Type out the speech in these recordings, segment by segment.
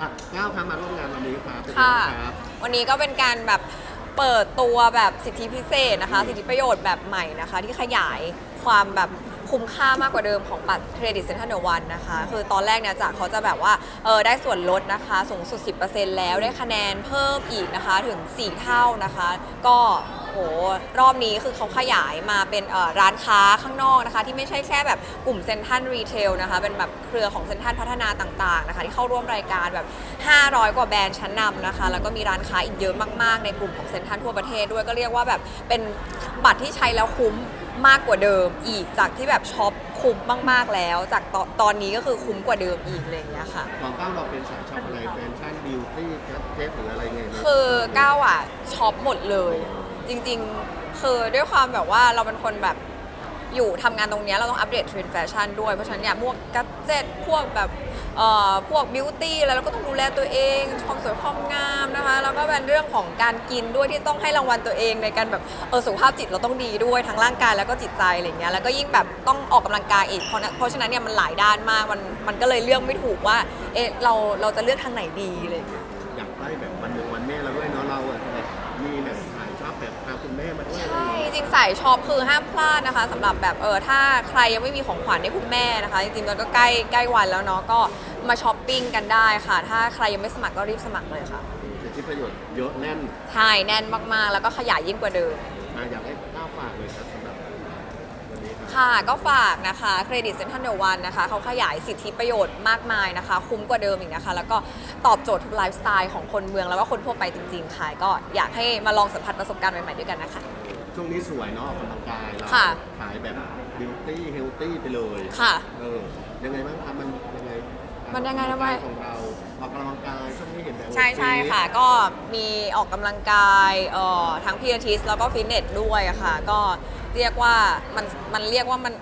อะก้าวครับมาร่วมงานวันนี้ครับเป็นค่ะไงครับ วันนี้ก็เป็นการแบบเปิดตัวแบบสิทธิพิเศษนะคะ สิทธิประโยชน์แบบใหม่นะคะ ที่ขยายความแบบคุ้มค่ามากกว่าเดิมของบัตรเครดิตเซ็นทรัลเดวันนะคะ คือตอนแรกเนี่ยจากเขาจะแบบว่าเออได้ส่วนลดนะคะสูงสุด 10%แล้วได้คะแนนเพิ่มอีกนะคะถึง 4 เท่านะคะ ก็ โหรอบนี้คือเขาขยายมาเป็นเอ่อร้านค้าข้างนอกนะคะ ที่ไม่ใช่แค่แบบกลุ่มเซ็นทรัลรีเทลนะคะ เป็นแบบเครือของเซ็นทรัลพัฒนาต่างๆนะคะ ที่เข้าร่วมรายการแบบ 500 กว่าแบรนด์ชั้นนำนะคะ แล้วก็มีร้านค้าอีกเยอะมากๆ ในกลุ่มของเซ็นทรัลทั่วประเทศด้วยก็เรียกว่าแบบเป็นบัตรที่ใช้แล้วคุ้มมากกว่าเดิมอีกจากที่แบบช็อปคุ้มมากๆแล้ว จากตอนตอนนี้ก็คือคุ้มกว่าเดิมอีกอะไรอย่างเงี้ยค่ะของก้าวเราเป็นสายช็อปอะไรแฟชั่นบิวตี้เทสหรืออะไรไงไหมคือก้าวอะช็อปหมดเลย จริงๆ คือด้วยความแบบว่าเราเป็นคนแบบอยู่ทำงานตรงเนี้ยเราต้องอัปเดตเทรนด์แฟชั่นด้วย เพราะฉะนั้นเนี่ยพวกกัจเจตพวกแบบเอ่อพวกบิวตี้แล้วเราก็ต้องดูแลตัวเองความสวยความงามนะคะ แล้วก็เป็นเรื่องของการกินด้วยที่ต้องให้รางวัลตัวเองในการแบบเออสุขภาพจิตเราต้องดีด้วยทั้งร่างกายแล้วก็จิตใจอะไรเงี้ยแล้วก็ยิ่งแบบต้องออกกำลังกายอีกเพราะนะเพราะฉะนั้นเนี่ยมันหลายด้านมากมันมันก็เลยเลือกไม่ถูกว่าเอะเราเราจะเลือกทางไหนดีอะไรเลย ริงๆ สายช็อปคือห้ามพลาดนะคะสำหรับแบบเออถ้าใครยังไม่มีของขวัญให้คุณแม่นะคะ จริงๆมันก็ใกล้ใกล้วันแล้วเนาะก็มาช้อปปิ้งกันได้ค่ะ ถ้าใครยังไม่สมัครก็รีบสมัครเลยค่ะสิทธิประโยชน์เยอะแน่นใช่แน่นมากๆ แล้วก็ขยายยิ่งกว่าเดิม อะอยากให้ก้าวฝากเลยครับสำหรับวันนี้ครับ ค่ะก็ฝากนะคะเครดิตเซ็นทรัลเดวันนะคะเขาขยายสิทธิประโยชน์มากมายนะคะ คุ้มกว่าเดิมอีกนะคะ แล้วก็ตอบโจทย์ทุกไลฟ์สไตล์ของคนเมืองแล้วก็คนทั่วไปจริงๆค่ะก็อยากให้มาลองสัมผัสประสบการณ์ใหม่ๆด้วยกันนะคะ ช่วงนี้สวยเนาะออกกำลังกายเราค่ะ ขายแบบบิวตี้เฮลตี้ไปเลยค่ะ เออยังไงบ้างครับมันยังไงมันยังไงทำไม ของเราออกกำลังกายช่วงนี้เห็นแบบใช่ใช่ค่ะ ก็มีออกกำลังกายเอ่อทั้งพิลาทิสแล้วก็ฟิตเนสด้วยอะค่ะ ก็เรียกว่ามันมันเรียกว่ามัน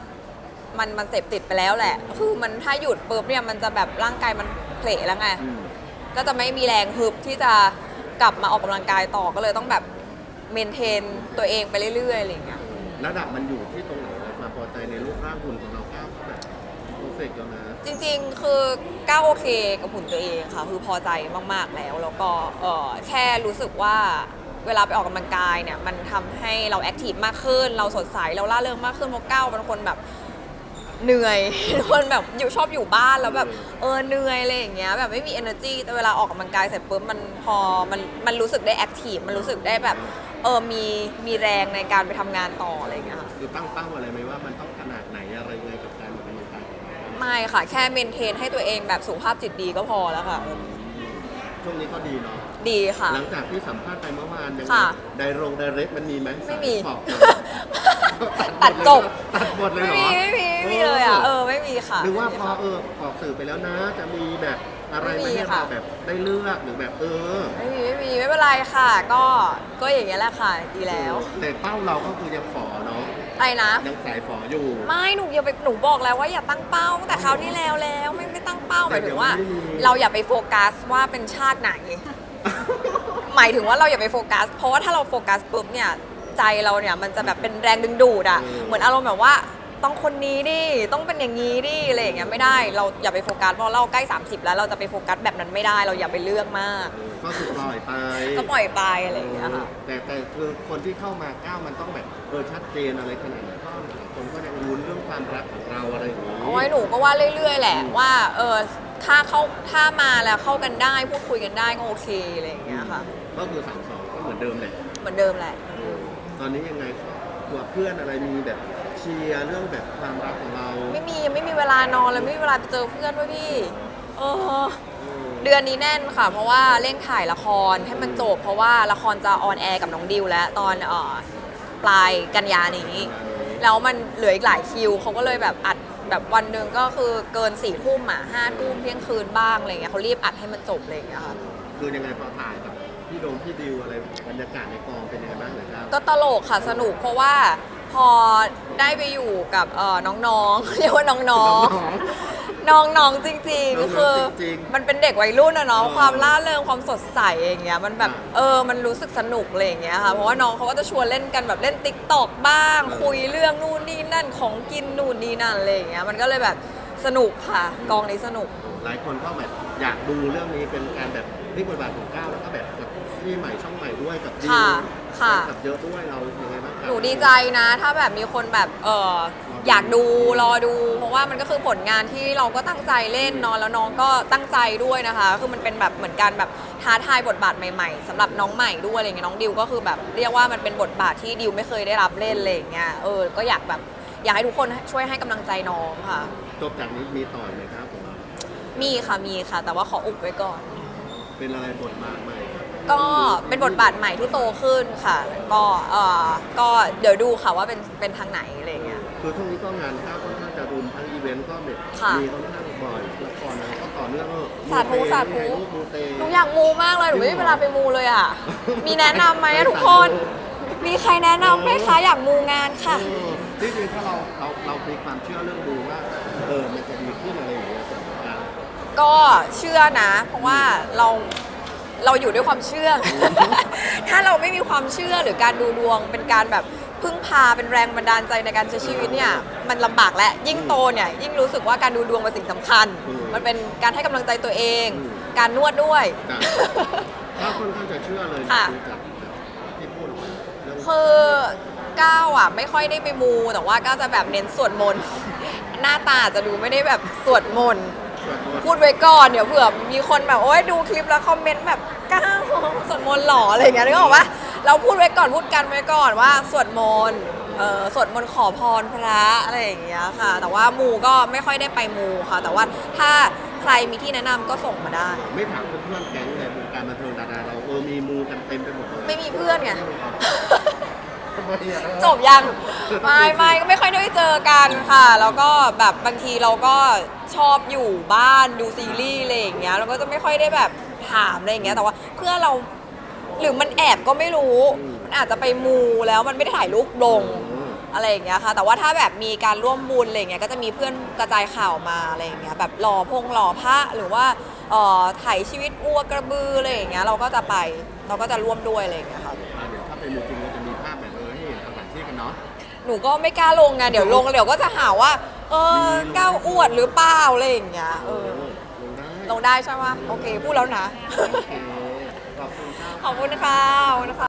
มันมันเสพติดไปแล้วแหละ คือมันถ้าหยุดปุ๊บเนี่ยมันจะแบบร่างกายมันเพลแล้วไง อืมก็จะไม่มีแรงฮึบที่จะกลับมาออกกำลังกายต่อก็เลยต้องแบบ เมนเทนตัวเองไปเรื่อยๆอะไรอย่างเงี้ย ระดับมันอยู่ที่ตรงไหนเลยมาพอใจในรูปร่างหุ่นของเราก้าวก็แบบโปรเฟกแล้วนะจริงๆ คือก้าวโอเคกับหุ่นตัวเองค่ะ คือพอใจมากๆแล้ว แล้วก็เอ่อแค่รู้สึกว่าเวลาไปออกกำลังกายเนี่ย มันทำให้เราแอคทีฟมากขึ้น เราสดใส เราล่าเริงมากขึ้นเพราะก้าวเป็นคนแบบเหนื่อย เป็นคนแบบอยู่ชอบอยู่บ้านแล้วแบบเออเหนื่อยอะไรอย่างเงี้ยแบบไม่มี energy แต่เวลาออกกำลังกายเสร็จปุ๊บมันพอมันมันรู้สึกได้แอคทีฟมันรู้สึกได้แบบ เออมีมีแรงในการไปทำงานต่ออะไรอย่างเงี้ยค่ะคือตั้งเป้าอะไรไหมว่ามันต้องขนาดไหนอะไรยังไงกับการออกกำลังกายของเราไม่ค่ะ แค่เมนเทนให้ตัวเองแบบสุขภาพจิตดีก็พอแล้วค่ะ ช่วงนี้ก็ดีเนาะ ดีค่ะ หลังจากที่สัมภาษณ์ไปเมื่อวานยังไงค่ะ ไดรงไดเรกมันมีไหมไม่มี สายขอบตัดจบตัดหมดเลยไม่เหรอมีไม่มีไม่มีเลยอะเออไม่มีค่ะนึกว่าไม่พมีอค่ะเออออกสื่อไปแล้วนะ จะมีแบบ อะไรไม่มามีให้ค่ะเราแบบได้เลือกหรือแบบเออไม่มีไม่มีไม่เป็นไรค่ะ ก็ก็อย่างเงี้ยแหละค่ะดีแล้วแต่เป้าเราก็คือยังฝอเนาะอะไรนะ ยังสายฝออยู่ไม่หนูอย่าไปหนูบอกแล้วว่าอย่าตั้งเป้าตั้งแต่คราวที่แล้วแล้วไม่ไม่ตั้งเป้าหมายถึงว่าแต่เดี๋ยวไม่มีเราอย่าไปโฟกัสว่าเป็นชาติไหน หมายถึงว่าเราอย่าไปโฟกัส เพราะว่าถ้าเราโฟกัสปุ๊บเนี่ยใจเราเนี่ยมันจะแบบเป็นแรงดึงดูดอะเหมือนอารมณ์แบบว่า ต้องคนนี้ดิต้องเป็นอย่างนี้ดิอะไรอย่างเงี้ยไม่ได้ เราอย่าไปโฟกัสเพราะเราใกล้ 30 แล้วเราจะไปโฟกัสแบบนั้นไม่ได้ เราอย่าไปเลือกมากเออก็คือปล่อยไปก็ปล่อยไปอะไรอย่างเงี้ยค่ะ แต่แต่คือคนที่เข้ามาก้าวมันต้องแบบเออชัดเจนอะไรขนาดนั้นก็หลายคนก็ยังรุ้นเรื่องความรักของเราอะไรอย่างนี้ โอ้ยหนูก็ว่าเรื่อย ๆ แหละว่าเออถ้าเข้าถ้ามาแล้วเข้ากันได้พูดคุยกันได้ก็โอเคอะไรอย่างเงี้ยค่ะ ก็คือสามสองก็เหมือนเดิมแหละเหมือนเดิมแหละ ตอนนี้ยังไงตัวเพื่อนอะไรมีแบบ เชียร์เรื่องแบบความรักของเราไม่มียังไม่มีเวลานอนเลยไม่มีเวลาไปเจอเพื่อนด้วยพี่เออเออเดือนนี้แน่นค่ะ เพราะว่าเร่งถ่ายละครให้มันจบ เพราะว่าละครจะออนแอร์กับน้องดิวแล้วตอนเอ่อปลายกันยานี้ แล้วมันเหลืออีกหลายคิวเขาก็เลยแบบอัดแบบวันหนึ่งก็คือเกินสี่ทุ่มอะห้าทุ่มเที่ยงคืนบ้างอะไรเงี้ยเขารีบอัดให้มันจบอะไรอย่างเงี้ยค่ะ คือยังไงพอถ่ายกับพี่โดมพี่ดิวอะไรบรรยากาศในกองเป็นยังไงบ้างเลยครับ ก็ตลกค่ะสนุกเพราะว่า พอได้ไปอยู่กับเอ่อน้องๆ เรียกว่าน้องๆ น้องๆจริงน้องๆๆคือจริงมันเป็นเด็กวัยรุ่นอะเนาะเออความล่าเริงความสดใสอย่างเงี้ยมันแบบอ่าเออมันรู้สึกสนุกอะไรอย่างเงี้ยค่ะเพราะว่าน้องเขาก็จะชวนเล่นกันแบบเล่นติ๊กตอกบ้างเออคุยเรื่องนู่นนี่นั่นของกินนู่นนี่นั่นอะไรอย่างเงี้ยมันก็เลยแบบสนุกค่ะกองนี้สนุก หลายคนก็แบบอยากดูเรื่องนี้เป็นการแบบพลิกบทบาทของก้าวแล้วก็แบบกับที่ใหม่ช่องใหม่ด้วยกับดิวค่ะค่ะ กับเยอะด้วยเรายังไงบ้างครับ หนูดีใจนะ ถ้าแบบมีคนแบบเอออยากดูรอดู เพราะว่ามันก็คือผลงานที่เราก็ตั้งใจเล่นเนอะแล้วน้องก็ตั้งใจด้วยนะคะ คือมันเป็นแบบเหมือนการแบบท้าทายบทบาทใหม่ๆสำหรับน้องใหม่ด้วยอะไรเงี้ยน้องดิวก็คือแบบเรียกว่ามันเป็นบทบาทที่ดิวไม่เคยได้รับเล่นอะไรอย่างเงี้ยเออก็อยากแบบอยากให้ทุกคนช่วยให้กำลังใจน้องค่ะ จบจากนี้มีต่อไหมครับผม มีค่ะมีค่ะ แต่ว่าขออุบไว้ก่อน เป็นอะไรบทบาทใหม่ก็เป็นบทบาทใหม่ที่โตขึ้นค่ะ ก็เออก็เดี๋ยวดูค่ะว่าเป็นเป็นทางไหนอะไรอย่างเงี้ย คือช่วงนี้ก็งานก้าวค่อนข้างจะรุมทั้งอีเวนต์ก็แบบค่ะ มีค่อนข้างบ่อยละครอะไรก็ต่อเนื่องเออสาธุมูเตสาธุถ่ยรูปมูเตหนูอยากมูมากเลยหนูไม่มีเวลาไปมูเลยอะ มีแนะนำไหมอะทุกคน มีใครแนะนำไหมคะอยากมูงานค่ะ เออที่จริงถ้าเราเราเรามีความเชื่อเรื่องดูว่าเออมันจะดีขึ้นอะไรอย่างเงี้ยสำหรับ ก้าวก็เชื่อนะ เพราะว่าเราเราอยู่ด้วยความเชื่อ ถ้าเราไม่มีความเชื่อหรือการดูดวงเป็นการแบบพึ่งพาเป็นแรงบันดาลใจในการใช้ชีวิตเนี่ยมันลำบากและยิ่งโตเนี่ยยิ่งรู้สึกว่าการดูดวงเป็นสิ่งสำคัญมันเป็นการให้กำลังใจตัวเองการนวดด้วย จ้ะก้าวค่อนข้างจะเชื่อเลยค่ะ ดูจากที่พูดออกมาเรื่องคือก้าวอะไม่ค่อยได้ไปมู แต่ว่าก้าวจะแบบเน้นสวดมนต์ หน้าตาอาจจะดูไม่ได้แบบสวดมนต์ส่วนตัว พูดไว้ก่อนเดี๋ยวเผื่อมีคนแบบโอ๊ยดูคลิปแล้วคอมเมนต์แบบก้าวสวดมนต์หรออะไรอย่างเงี้ยนึกออกปะเราพูดไว้ก่อนพูดกันไว้ก่อนว่าสวดมนต์เออสวดมนต์ขอพรพระอะไรอย่างเงี้ยค่ะ แต่ว่ามูก็ไม่ค่อยได้ไปมูค่ะ แต่ว่าถ้าใครมีที่แนะนำก็ส่งมาได้ ไม่ถามเพื่อนๆแก๊งในวงการบันเทิงดาราเราเออมีมูกันเต็มไปหมดเลยไม่มีเพื่อนไง ทำไมอะจบยังไม่ไม่ก็ไม่ค่อยได้เจอกันค่ะ แล้วก็แบบบางทีเราก็ ชอบอยู่บ้านดูซีรีส์อะไรอย่างเงี้ยเราก็จะไม่ค่อยได้แบบถามอะไรอย่างเงี้ยแต่ว่าเพื่อนเราหรือมันแอบก็ไม่รู้ มันอาจจะไปมูแล้วมันไม่ได้ถ่ายรูปลงเอออะไรอย่างเงี้ยค่ะ แต่ว่าถ้าแบบมีการร่วมบุญอะไรอย่างเงี้ยก็จะมีเพื่อนกระจายข่าวมาอะไรอย่างเงี้ยแบบหล่อพงหล่อพระหรือว่าเอ่อถ่ายชีวิตวัวกระบืออะไรอย่างเงี้ยเราก็จะไปเราก็จะร่วมด้วยอะไรอย่างเงี้ยค่ะอะเดี๋ยวถ้าเป็นมูจริงเราจะมีภาพแบบเออให้เห็นสถานที่กันเนาะ หนูก็ไม่กล้าลงไงเดี๋ยวลงเดี๋ยวก็จะหาว่า เออก้าวอวดหรือเปล่าอะไรอย่างเงี้ยเออลงได้ลงได้ใช่ไหมโอเค พูดแล้วนะโอเคขอบคุณครับขอบคุณค่ะขอบคุณค่ะ